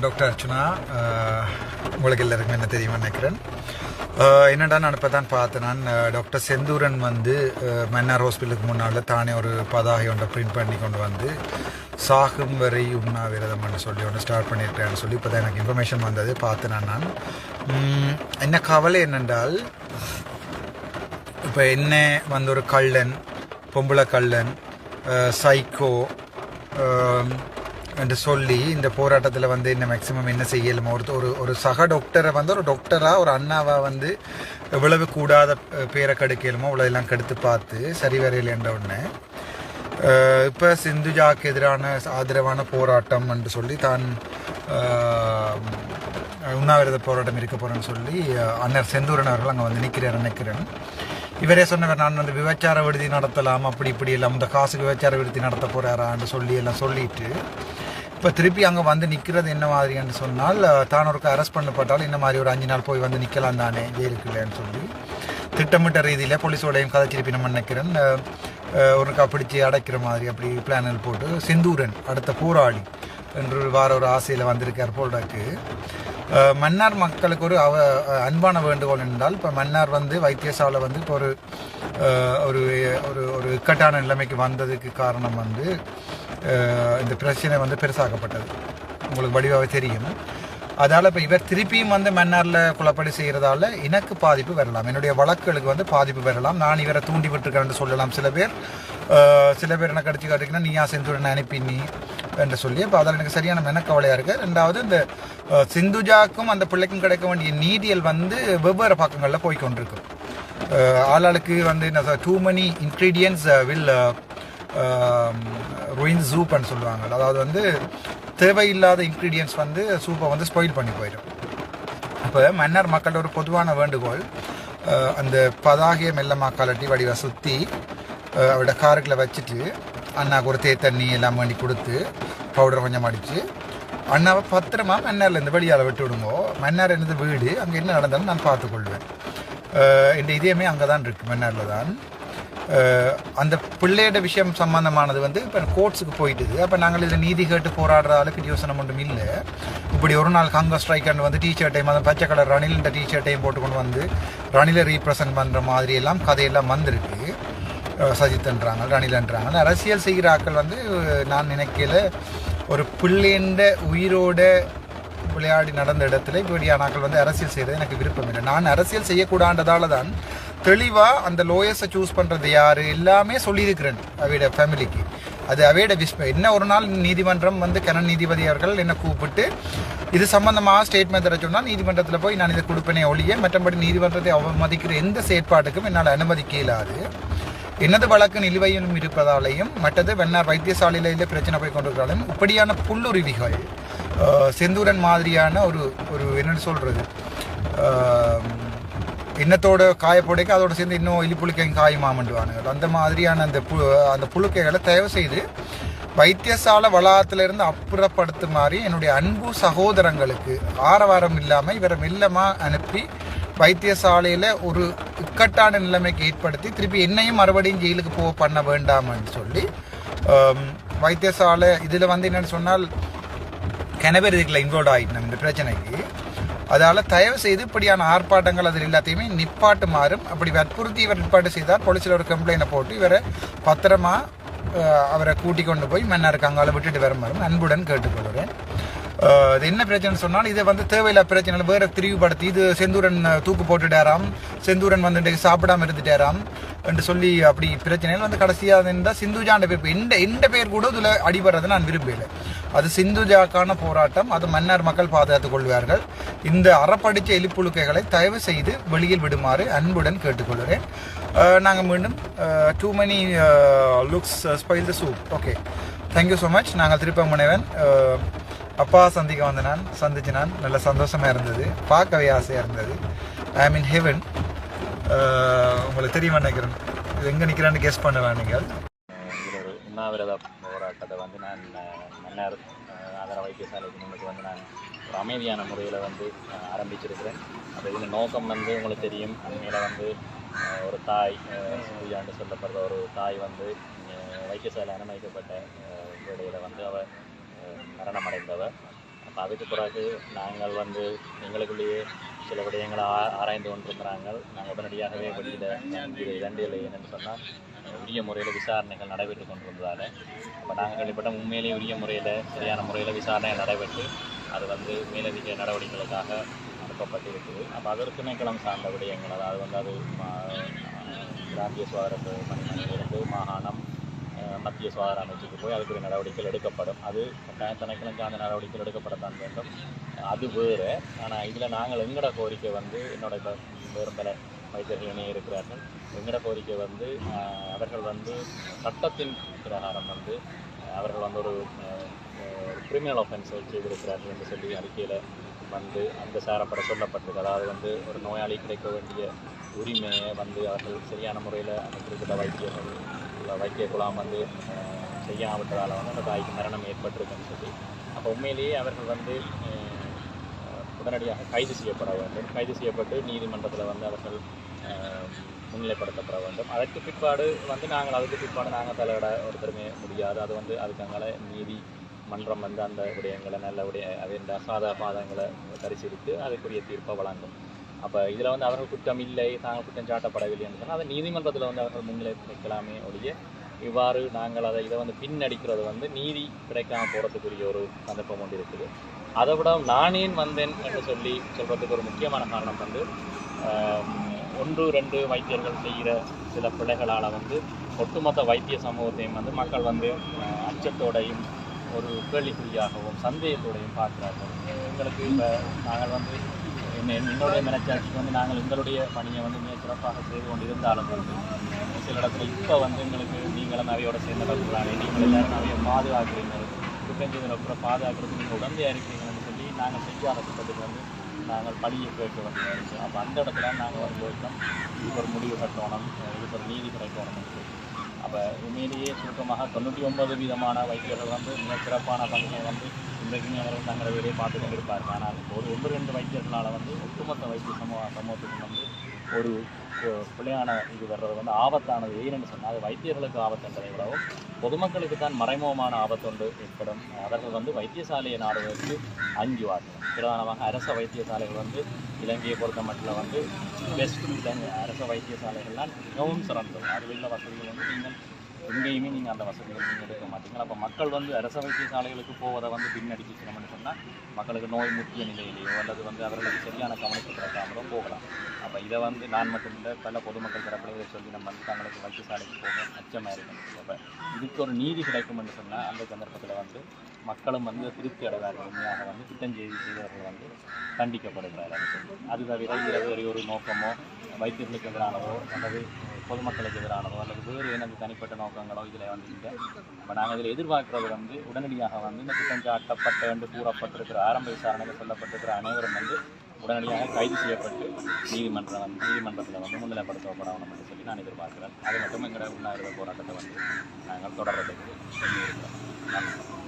நான் டாக்டர் அர்ச்சனா உங்களுக்கு எல்லாருக்கும் என்ன தெரியுமா நினைக்கிறேன். என்னடா நான் இப்போ தான் பார்த்தேன் நான் டாக்டர் செந்தூரன் வந்து மன்னார் ஹாஸ்பிட்டலுக்கு முன்னால் தானே ஒரு பதாகை ஒன்றை பிரிண்ட் பண்ணி கொண்டு வந்து சாகும் வரை உண்ணாவிரதம்னு சொல்லி ஒன்று ஸ்டார்ட் பண்ணியிருக்கேன்னு சொல்லி இப்போ தான் எனக்கு இன்ஃபர்மேஷன் வந்தது பார்த்தேன் நான். என்ன கவலை என்னென்றால் இப்போ என்ன வந்து ஒரு கள்ளன் பொம்பளை கள்ளன் சைக்கோ என்று சொல்லி இந்த போராட்டத்தில் வந்து என்ன மேக்ஸிமம் என்ன செய்யலுமோ ஒரு ஒரு ஒரு சக டாக்டரை வந்து ஒரு டாக்டராக ஒரு அண்ணாவாக வந்து எவ்வளவு கூடாத பேரை கெடுக்கலுமோ அவ்வளோ கெடுத்து பார்த்து சரி வரையில் என்ற உடனே இப்போ சிந்துஜாக்கு எதிரான ஆதரவான போராட்டம் என்று சொல்லி தான் உண்ணாவிரத போராட்டம் இருக்க போகிறேன்னு சொல்லி அண்ணர் செந்தூரன் அவர்கள் அங்கே வந்து நிற்கிறார் நினைக்கிறேன். இவரே சொன்னவர் நான் வந்து விபச்சார விடுதி நடத்தலாம் அப்படி இப்படி எல்லாம் இந்த காசுக்கு விபச்சார விடுதி நடத்த போகிறாரான்னு சொல்லி எல்லாம் சொல்லிட்டு இப்போ திருப்பி அங்கே வந்து நிற்கிறது என்ன மாதிரின்னு சொன்னால் அஹ், தான் ஒருக்க அரெஸ்ட் பண்ணப்பட்டால் இந்த மாதிரி ஒரு அஞ்சு நாள் போய் வந்து நிற்கலாம் தானே ஜெயிலுக்குள்ளேன்னு சொல்லி. திட்டமிட்ட ரீதியில் போலீஸோடையும் கதைச்சிருப்பி நம்ம நினைக்கிறேன் ஒருக்கா பிடிச்சி அடைக்கிற மாதிரி அப்படி பிளானில் போட்டு செந்தூரன் அடுத்த போராளி என்று வார ஒரு ஆசையில் வந்திருக்கார் போல்டாக்கு மன்னார் மக்களுக்கு ஒரு அவ அன்பான வேண்டுகோள் என்றால் இப்போ மன்னார் வந்து வைத்தியசாலை வந்து இப்போ ஒரு ஒரு ஒரு ஒரு இக்கட்டான நிலைமைக்கு வந்ததுக்கு காரணம் வந்து இந்த பிரச்சனை வந்து பெருசாக்கப்பட்டது. உங்களுக்கு வடிவாகவே தெரியும். அதால் இப்போ இவர் திருப்பியும் வந்து மன்னாரில் குழப்படி செய்கிறதால எனக்கு பாதிப்பு வரலாம். என்னுடைய வழக்குகளுக்கு வந்து பாதிப்பு வரலாம். நான் இவரை தூண்டி விட்டுருக்கேன்னு சொல்லலாம். சில பேர் சில பேர் என்ன கடிச்சு நீ நீயா செந்துடன் அனுப்பி நீ என்று சொல்லி. இப்போ அதில் எனக்கு சரியான மெனக்கவலையாக இருக்குது ரெண்டாவது இந்த சிந்துஜாக்கும் அந்த பிள்ளைக்கும் கிடைக்க வேண்டிய நீதியல் வந்து வெவ்வேறு பக்கங்களில் போய் ஆளாளுக்கு வந்து என்ன too many ingredients will ruin சூப்னு சொல்லுவாங்க. அதாவது வந்து தேவையில்லாத இன்க்ரீடியன்ஸ் வந்து சூப்பை வந்து ஸ்பாயில் பண்ணி போயிடும். இப்போ மன்னர் மக்களோட ஒரு பொதுவான வேண்டுகோள் அந்த பதாகையை மெல்லமா கலட்டி வடிவ சுற்றி அவட காருக்குள்ளே வச்சுட்டு அண்ணா ஒரு தே தண்ணி எல்லாம் வேண்டி கொடுத்து பவுடர் கொஞ்சம் அடித்து அண்ணாவை பத்திரமா மன்னார்ல இருந்து வெளியால் விட்டு விடுங்கோ. மன்னார் என்னது வீடு அங்கே என்ன நடந்தாலும் நான் பார்த்துக்கொள்வேன். என் இதயமே அங்கே தான் இருக்குது மன்னாரில் தான் அந்த பிள்ளையோட விஷயம் சம்பந்தமானது வந்து இப்போ கோர்ட்ஸுக்கு போயிட்டுது. அப்போ நாங்கள் இதில் நீதி கேட்டு போராடுற அளவுக்கு யோசனை ஒன்றும் இல்லை. இப்படி ஒரு நாள் காங்கிரஸ் ஸ்ட்ரைக்கர்னு வந்து டீஷர்ட்டையும் அந்த பச்சை கலர் ரணிலின்ற டீஷர்ட்டையும் போட்டுக்கொண்டு வந்து ரணிலை ரீப்ரசன்ட் பண்ணுற மாதிரி எல்லாம் கதையெல்லாம் வந்திருக்கு. சஜித்ன்றாங்க ரணிலன்றாங்க அரசியல் செய்கிற ஆட்கள் வந்து நான் நினைக்கல ஒரு பிள்ளைன்ற உயிரோட விளையாடி நடந்த இடத்துல இப்படியான ஆட்கள் வந்து அரசியல் செய்கிறது எனக்கு விருப்பம் இல்லை. நான் அரசியல் செய்யக்கூடாண்டதால தான் தெளிவாக அந்த லோயஸை சூஸ் பண்ணுறது யார்? எல்லாமே சொல்லியிருக்கிறேன் அவையோட ஃபேமிலிக்கு அது அவையோட விஸ்ப என்ன ஒரு நாள் நீதிமன்றம் வந்து கனன் நீதிபதி அவர்கள் என்னை கூப்பிட்டு இது சம்பந்தமாக ஸ்டேட்மெண்ட் தர சொன்னால் நீதிமன்றத்தில் போய் நான் இதை கொடுப்பேனே ஒழிய மற்றபடி நீதிமன்றத்தை அவமதிக்கிற எந்த செயற்பாட்டுக்கும் என்னால் அனுமதிக்க இயலாது எனது வழக்கு நிலுவையிலும் இருப்பதாலேயும் மற்றது வெண்ணார் வைத்தியசாலையில் பிரச்சனை போய் கொண்டிருக்கிறாலும் இப்படியான புல்லுருவிகள் செந்தூரன் மாதிரியான ஒரு ஒரு என்னென்னு சொல்கிறது இன்னத்தோட எண்ணத்தோட காயப்போடைக்கு அதோட சேர்ந்து இன்னும் எலிப்புழுக்கையும் காயுமாமண்டுவானுங்க அந்த மாதிரியான அந்த பு அந்த புழுக்கைகளை தயவு செய்து வைத்தியசாலை வளாகத்திலிருந்து மாதிரி என்னுடைய அன்பு சகோதரங்களுக்கு ஆரவாரம் இல்லாமல் இவரை மெல்லமாக அனுப்பி வைத்தியசாலையில் ஒரு இக்கட்டான நிலைமைக்கு ஏற்படுத்தி திருப்பி என்னையும் மறுபடியும் ஜெயிலுக்கு போக பண்ண வேண்டாம்னு சொல்லி வைத்தியசாலை இதில் வந்து என்னென்னு சொன்னால் கிணவர் இதுக்குள்ள இன்வால்வ் ஆகிட்டோம் இந்த பிரச்சனைக்கு. அதால் தயவு செய்து இப்படியான ஆர்ப்பாட்டங்கள் அதில் எல்லாத்தையுமே நிப்பாட்டுமாறும் அப்படி வற்புறுத்தி இவர் நிப்பாட்டு செய்தால் போலீஸில் ஒரு கம்ப்ளைண்ட்டை போட்டு இவரை பத்திரமா அவரை கூட்டி கொண்டு போய் மன்னாருக்கு அங்கால விட்டுட்டு வருமாறும் அன்புடன் கேட்டுக்கொள்கிறேன். இது என்ன பிரச்சனை சொன்னால் இதை வந்து தேவையில்லா பிரச்சனை வேற திரிவுபடுத்தி இது செந்தூரன் தூக்கு போட்டுட்டாராம். செந்தூரன் வந்து இன்றைக்கு சாப்பிடாம இருந்துட்டாராம் என்று சொல்லி அப்படி பிரச்சனைகள் வந்து கடைசியாக இருந்தால் சிந்துஜாண்ட பேர். எந்த எந்த பேர் கூட இதில் அடிபடுறதை நான் விரும்பலை அது சிந்துஜாக்கான போராட்டம். அது மன்னர் மக்கள் பாதுகாத்துக் கொள்வார்கள். இந்த அறப்படித்த எலிப்புழுக்கைகளை தயவு செய்து வெளியில் விடுமாறு அன்புடன் கேட்டுக்கொள்கிறேன். நாங்கள் மீண்டும் too many cooks spoil the soup okay thank you so much நாங்கள் திருப்ப முனைவன். அப்பா சந்திக்க வந்த நான் சந்திச்சு நான் நல்ல சந்தோஷமாக இருந்தது பார்க்கவே ஆசையாக இருந்தது. ஐ மீன் ஹெவன் உங்களுக்கு தெரியுமா நினைக்கிறேன். இது எங்கே நிற்கிறான்னு கெஸ் பண்ணுவேன் நீங்கள். ஒரு உண்ணாவிரத போராட்டத்தை வந்து நான் அஹ், மன்னர் ஆதார வைத்தியசாலைக்கு முன்னுக்கு வந்து நான் ஒரு அமைதியான முறையில் வந்து ஆரம்பிச்சிருக்கிறேன். அது இதில் நோக்கம் வந்து உங்களுக்கு தெரியும். உண்மையில் வந்து ஒரு தாய் சூரியாண்டு சொல்லப்படுற ஒரு தாய் வந்து வைத்தியசாலை அனுமதிக்கப்பட்ட அஹ், வந்து அவர் மரணம் அடைந்தவர் அப்போ அதுக்கு பிறகு நாங்கள் வந்து எங்களுக்குள்ளேயே சில விடயங்களை ஆ- ஆராய்ந்து கொண்டிருக்கிறாங்க நாங்கள் உடனடியாகவே வெளியில் இது இரண்டு இல்லை என்னென்னு சொன்னால் உரிய முறையில் விசாரணைகள் நடைபெற்று கொண்டிருந்ததால். அப்போ நாங்கள் கண்டிப்பாக உண்மையிலேயே உரிய முறையில் சரியான முறையில் விசாரணை நடைபெற்று அது வந்து மேலதிக நடவடிக்கைகளுக்காக அனுப்பப்பட்டிருக்குது. அப்போ அதற்கு திணைக்களம் சார்ந்த விடயங்கள் அதாவது வந்து அது மா- பிராந்திய சுகாதார பணிமனையிலிருந்து மாகாணம் மத்திய சுகாதார அமைச்சுக்கு போய் அதுக்குரிய நடவடிக்கைகள் எடுக்கப்படும். அது கட்டாய திணைக்களம் சார்ந்த நடவடிக்கைகள் எடுக்கப்படத்தான் வேண்டும். அது வேறு. ஆனால் இதில் நாங்கள் எங்களோட கோரிக்கை வந்து என்னோட இப்போ வேறு பல வைத்தியர்கள் இணைய இருக்கிறார்கள். எங்கட கோரிக்கை வந்து அவர்கள் வந்து சட்டத்தின் பிரகாரம் வந்து அவர்கள் வந்து ஒரு கிரிமினல் ஒஃபென்ஸ் செய்திருக்கிறார்கள் என்று சொல்லி அறிக்கையில் வந்து அந்த சாரப்பட சொல்லப்பட்டிருக்கு. அதாவது வந்து ஒரு நோயாளி கிடைக்க வேண்டிய உரிமையை வந்து அவர்கள் சரியான முறையில் அந்த குறிப்பிட்ட வைத்தியர்கள் இல்ல வைத்திய குழாம் வந்து செய்யாவிட்டதால் வந்து அந்த தாய்க்கு மரணம் ஏற்பட்டிருக்குன்னு சொல்லி. அப்போ உண்மையிலேயே அவர்கள் வந்து உடனடியாக கைது செய்யப்பட வேண்டும். கைது செய்யப்பட்டு நீதிமன்றத்தில் வந்து அவர்கள் முன்னிலைப்படுத்தப்பட வேண்டும். அதற்கு பிற்பாடு வந்து நாங்கள் அதுக்கு பிற்பாடு நாங்கள் தலையிட ஒருத்தருமே முடியாது. அது வந்து அதுக்கு அதுக்காங்கள நீதி மன்றம் வந்து அந்த விடயங்களை நல்ல விடய அதன் அசாத பாதங்களை பரிசீலித்து அதுக்குரிய தீர்ப்பை வழங்கும். அப்போ இதில் வந்து அவர்கள் குற்றம் இல்லை தாங்கள் குற்றம் சாட்டப்படவில்லை என்று சொன்னால் அதை நீதிமன்றத்தில் வந்து அவர்கள் முன்னிலை வைக்கலாமே ஒழிய இவ்வாறு நாங்கள் அதை இதை வந்து பின்னடிக்கிறது வந்து நீதி கிடைக்காம போகிறதுக்குரிய ஒரு சந்தர்ப்பம் ஒன்று இருக்குது. அதை விட நானேன் வந்தேன் என்று சொல்லி சொல்கிறதுக்கு ஒரு முக்கியமான காரணம் வந்து ஒன்று ரெண்டு வைத்தியர்கள் செய்கிற சில பிள்ளைகளால் வந்து ஒட்டுமொத்த வைத்திய சமூகத்தையும் வந்து மக்கள் வந்து அச்சத்தோடையும் ஒரு கேள்விக்குறியாகவும் சந்தேகத்தோடையும் பார்க்கிறார்கள். எங்களுக்கு இப்போ நாங்கள் வந்து என்னுடைய மனச்சாட்சிக்கு வந்து நாங்கள் எங்களுடைய பணியை வந்து மிக சிறப்பாக செய்து கொண்டு இருந்தாலும் வந்து சில இடத்துல இப்போ வந்து எங்களுக்கு நீங்களும் அவையோட சேர்ந்தவர்களானே நீங்கள் எல்லாரும் அவையை பாதுகாக்கிறீங்க குற்றம் அப்புறம் பாதுகாக்கிறதுக்கு நீங்கள் உடந்தையாக இருக்கீங்கன்னு சொல்லி நாங்கள் செய்யாத திட்டத்துக்கு வந்து நாங்கள் பணியை கேட்க வேண்டியதாக அப்போ அந்த இடத்துல நாங்கள் வந்து யோசித்தோம் இதுக்கு ஒரு முடிவு கட்டணும். இதுக்கு ஒரு நீதி கிடைக்கணும்னு சொல்லி அப்போ உண்மையிலேயே சுருக்கமாக தொண்ணூற்றி ஒன்பது விதமான வைத்தியர்கள் வந்து மிக சிறப்பான பணியை வந்து இன்றைக்குமே அவர்கள் தங்களை வேலையை பார்த்து கொண்டிருப்பார்கள். ஆனால் ஒரு ஒன்று ரெண்டு வைத்தியர்களால் வந்து ஒட்டுமொத்த வைத்திய சமூக சமூகத்துக்கு வந்து ஒரு பிள்ளையான இது வர்றது வந்து ஆபத்தானது. ஏன்னு சொன்னால் அது வைத்தியர்களுக்கு ஆபத்துன்றதை விடவும் பொதுமக்களுக்கு தான் மறைமுகமான ஆபத்து ஒன்று ஏற்படும். அவர்கள் வந்து வைத்தியசாலையை நாடுவதற்கு அஞ்சுவார்கள் பிரதானமாக அரச வைத்தியசாலைகள் வந்து இலங்கையை பொறுத்த மட்டும் வந்து பெஸ்ட் இலங்கை அரச வைத்தியசாலைகள்லாம் மிகவும் சிறந்தது. அதில் உள்ள வசதிகள் வந்து நீங்கள் எங்கேயுமே நீங்கள் அந்த வசதிகள் நீங்கள் எடுக்க மாட்டீங்களா அப்போ மக்கள் வந்து அரச வைத்தியசாலைகளுக்கு போவதை வந்து பின்னடிக்கணும்னு சொன்னால் மக்களுக்கு நோய் முக்கிய நிலையிலேயோ அல்லது வந்து அவர்களுக்கு சரியான கவனிப்பு கிடைக்காமலோ போகலாம். அப்போ இதை வந்து நான் மட்டும் இல்லை பல பொதுமக்கள் தரப்பில் இதை சொல்லி நம்ம வந்து தங்களுக்கு வைத்தியசாலைக்கு போக அச்சமாக இருக்கும் அப்போ இதுக்கு ஒரு நீதி கிடைக்கும்னு சொன்னால் அந்த சந்தர்ப்பத்தில் வந்து மக்களும் வந்து திருப்தி அடைவார்கள் உண்மையாக வந்து குற்றம் செய்தி செய்தவர்கள் வந்து கண்டிக்கப்படுகிறார்கள் சொல்லி. அது தவிர இரவு ஒரு நோக்கமோ வைத்தியர்களுக்கு எதிரானவோ அல்லது பொதுமக்களுக்கு எதிரானதோ அல்லது வேறு எனது தனிப்பட்ட நோக்கங்களோ இதில் வந்து இல்லை இப்போ நாங்கள் இதில் எதிர்பார்க்குறது வந்து உடனடியாக வந்து இந்த குற்றம் சாட்டப்பட்ட என்று கூறப்பட்டிருக்கிற ஆரம்ப விசாரணையில் சொல்லப்பட்டிருக்கிற அனைவரும் வந்து உடனடியாக கைது செய்யப்பட்டு நீதிமன்றம் வந்து நீதிமன்றத்தில் வந்து முன்னிலைப்படுத்தப்படணும் என்று சொல்லி நான் எதிர்பார்க்கிறேன். அது மட்டும் எங்களோட உண்ணாவிரத போராட்டத்தை வந்து நாங்கள் தொடர்றதுக்கு சொல்லியிருக்கிறோம் நன்றி.